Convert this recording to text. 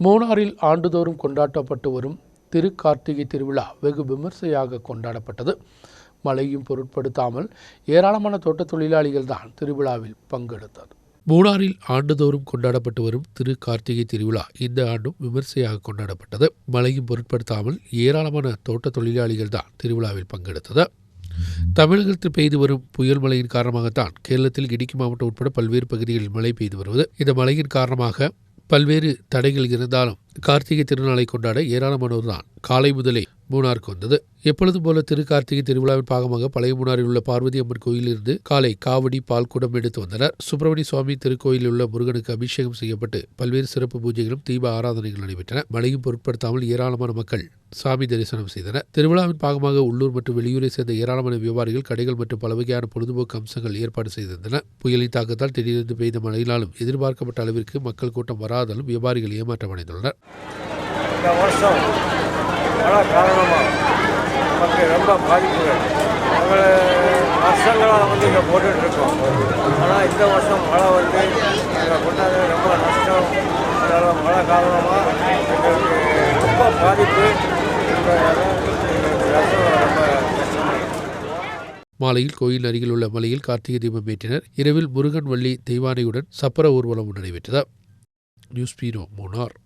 மூணாறில் ஆண்டுதோறும் கொண்டாடப்பட்டு வரும் திருக்கார்த்திகை திருவிழா வெகு விமர்சையாக கொண்டாடப்பட்டது. மழையும் பொருட்படுத்தாமல் ஏராளமான தோட்டத் தொழிலாளிகள் தான் திருவிழாவில் பங்கெடுத்தது. மூணாறில் ஆண்டுதோறும் கொண்டாடப்பட்டு வரும் திரு கார்த்திகை திருவிழா இந்த ஆண்டும் விமர்சையாக கொண்டாடப்பட்டது. மழையும் பொருட்படுத்தாமல் ஏராளமான தோட்ட தொழிலாளிகள் தான் திருவிழாவில் பங்கெடுத்தது. தமிழகத்தில் பெய்து வரும் புயல் மழையின் காரணமாகத்தான் கேரளத்தில் இடுக்கி மாவட்டம் உட்பட பல்வேறு பகுதிகளில் மழை பெய்து வருவது. இந்த மழையின் காரணமாக பல்வேறு தடைகள் இருந்தாலும் கார்த்திகை திருநாளை கொண்டாட ஏராளமானோர் தான் காலை முதலே மூணாருக்கு வந்தது. எப்பொழுதும் போல திரு கார்த்திகை திருவிழாவின் பாகமாக பழைய மூணாரில் உள்ள பார்வதி அம்மன் கோயிலிருந்து காலை காவடி பால் குடம் எடுத்து வந்தனர். சுப்பிரமணிய சுவாமி திருக்கோயிலில் உள்ள முருகனுக்கு அபிஷேகம் செய்யப்பட்டு பல்வேறு சிறப்பு பூஜைகளும் தீப ஆராதனைகள் நடைபெற்றன. மழையும் பொருட்படுத்தாமல் ஏராளமான மக்கள் சாமி தரிசனம் செய்தனர். திருவிழாவின் பாகமாக உள்ளூர் மற்றும் வெளியூரை சேர்ந்த ஏராளமான வியாபாரிகள் கடைகள் மற்றும் பல வகையான பொழுதுபோக்கு அம்சங்கள் ஏற்பாடு செய்திருந்தன. புயலின் தாக்கத்தால் திடீரென்று பெய்த மழையினாலும் எதிர்பார்க்கப்பட்ட அளவிற்கு மக்கள் கூட்டம் வராதாலும் வியாபாரிகள் ஏமாற்றமடைந்துள்ளனர். இந்த வருஷம் மழை காரணமாக நமக்கு ரொம்ப பாதிப்புகள். நாங்கள் வருஷங்களாக வந்து இங்கே போட்டுட்ருக்கோம். ஆனால் இந்த வருஷம் மழை வந்து எங்களை கொண்டாந்து ரொம்ப நஷ்டம். அதனால் மழை காரணமாக எங்களுக்கு ரொம்ப பாதிப்பு. எங்களுக்கு நஷ்டம் ரொம்ப கஷ்டமாக மாலையில் கோயில் அருகில் உள்ள மலையில் கார்த்திகை தீபம் ஏற்றினர். இரவில் முருகன் வள்ளி தெய்வானையுடன் சப்பர ஊர்வலம் நடைபெற்றது. News bureau Munnar.